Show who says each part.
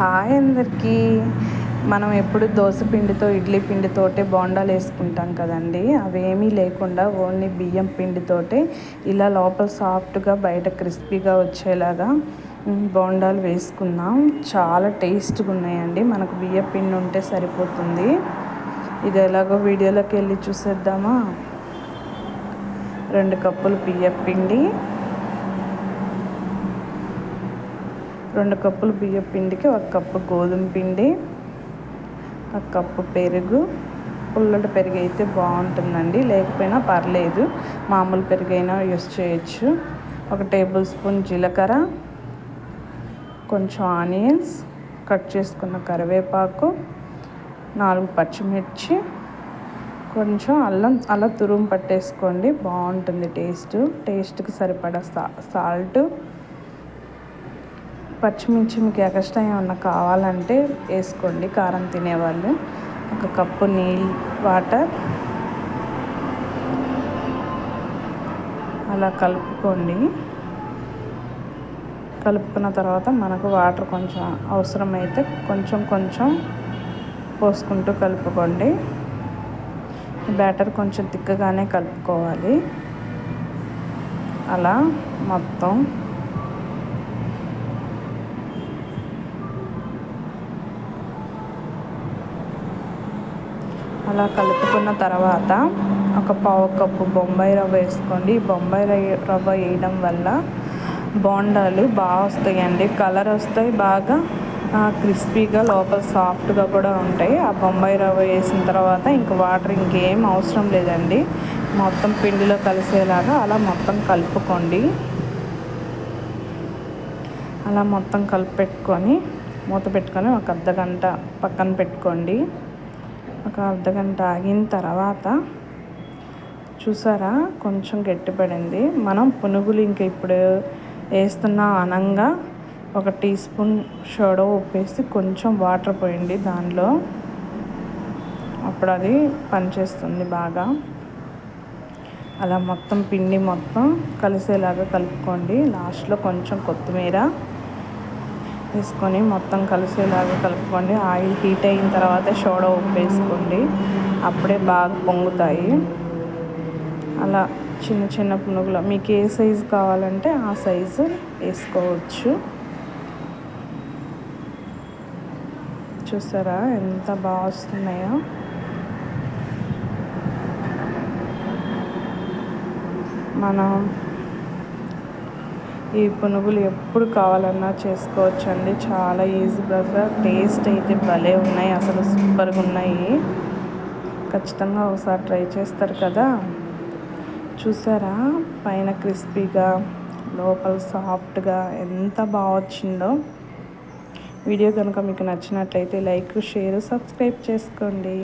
Speaker 1: Hi అందరికీ. మనం ఎప్పుడు దోశ పిండితో ఇడ్లీ పిండితోటే బోండాలు వేసుకుంటాం కదండి. అవేమీ లేకుండా ఓన్లీ బియ్యం పిండితోటే ఇలా లోపల సాఫ్ట్గా బయట క్రిస్పీగా వచ్చేలాగా బోండాలు వేసుకుందాం. చాలా టేస్ట్గా ఉన్నాయండి. మనకు బియ్యం పిండి ఉంటే సరిపోతుంది. ఇది ఎలాగో వీడియోలోకి వెళ్ళి చూసేద్దామా? రెండు కప్పులు బియ్యం పిండి. రెండు కప్పులు బియ్యం పిండికి ఒక కప్పు గోధుమ పిండి ఒక కప్పు పెరుగు. పుల్లటి పెరుగు అయితే బాగుంటుందండి. లేకపోయినా పర్లేదు మామూలు పెరుగు అయినా యూస్ చేయొచ్చు. ఒక టేబుల్ స్పూన్ జీలకర్ర కొంచెం ఆనియన్స్ కట్ చేసుకున్న కరివేపాకు నాలుగు పచ్చిమిర్చి కొంచెం అల్లం అలా తురుము పట్టేసుకోండి. బాగుంటుంది టేస్ట్. టేస్ట్కి సరిపడా సా సాల్ట్. పచ్చిమిర్చి మీకు ఎక్స్ట్రా ఏమన్నా కావాలంటే వేసుకోండి కారం తినేవాళ్ళు. ఒక కప్పు నీళ్ళు వాటర్. అలా కలుపుకోండి. కలుపుకున్న తర్వాత మనకు వాటర్ కొంచెం అవసరమైతే కొంచెం కొంచెం పోసుకుంటూ కలుపుకోండి. బ్యాటర్ కొంచెం తిక్కగానే కలుపుకోవాలి. అలా మొత్తం అలా కలుపుకున్న తర్వాత ఒక పావు కప్పు బొంబాయి రవ్వ వేసుకోండి. బొంబాయి రవ్వ వేయడం వల్ల బోండాలు బాగా వస్తాయండి. కలర్ వస్తాయి బాగా క్రిస్పీగా లోపల సాఫ్ట్గా కూడా ఉంటాయి. ఆ బొంబాయి రవ్వ వేసిన తర్వాత ఇంక వాటర్ ఇంకేం అవసరం లేదండి. మొత్తం పిండిలో కలిసేలాగా అలా మొత్తం కలుపుకోండి. అలా మొత్తం కలిపి పెట్టుకొని మూత పెట్టుకొని ఒక అర్ధ గంట పక్కన పెట్టుకోండి. ఒక అర్ధగంట ఆగిన తర్వాత చూసారా? కొంచెం గట్టిపడింది. మనం పునుగులు ఇంక ఇప్పుడు వేస్తున్న అనంగా ఒక టీ స్పూన్ షోడో ఉప్పేసి కొంచెం వాటర్ పోయండి దానిలో. అప్పుడు అది పనిచేస్తుంది బాగా. అలా మొత్తం పిండి మొత్తం కలిసేలాగా కలుపుకోండి. లాస్ట్లో కొంచెం కొత్తిమీర వేసుకొని మొత్తం కలిసేలాగా కలుపుకోండి. ఆయిల్ హీట్ అయిన తర్వాత షోడో ఉప్పు వేసుకోండి. అప్పుడే బాగా పొంగుతాయి. అలా చిన్న చిన్న పునుగులు. మీకు ఏ సైజు కావాలంటే ఆ సైజు వేసుకోవచ్చు. చూసారా ఎంత బాగా వస్తున్నాయో? మనం ఈ పునుగులు ఎప్పుడు కావాలన్నా చేసుకోవచ్చండి. చాలా ఈజీ బ్రదర్. టేస్ట్ అయితే భలే ఉన్నాయి. అసలు సూపర్గా ఉన్నాయి. ఖచ్చితంగా ఒకసారి ట్రై చేస్తారు కదా. చూసారా? పైన క్రిస్పీగా లోపల సాఫ్ట్గా ఎంత బాగా వచ్చిందో. వీడియో కనుక మీకు నచ్చినట్లయితే లైక్ షేర్ సబ్స్క్రైబ్ చేసుకోండి.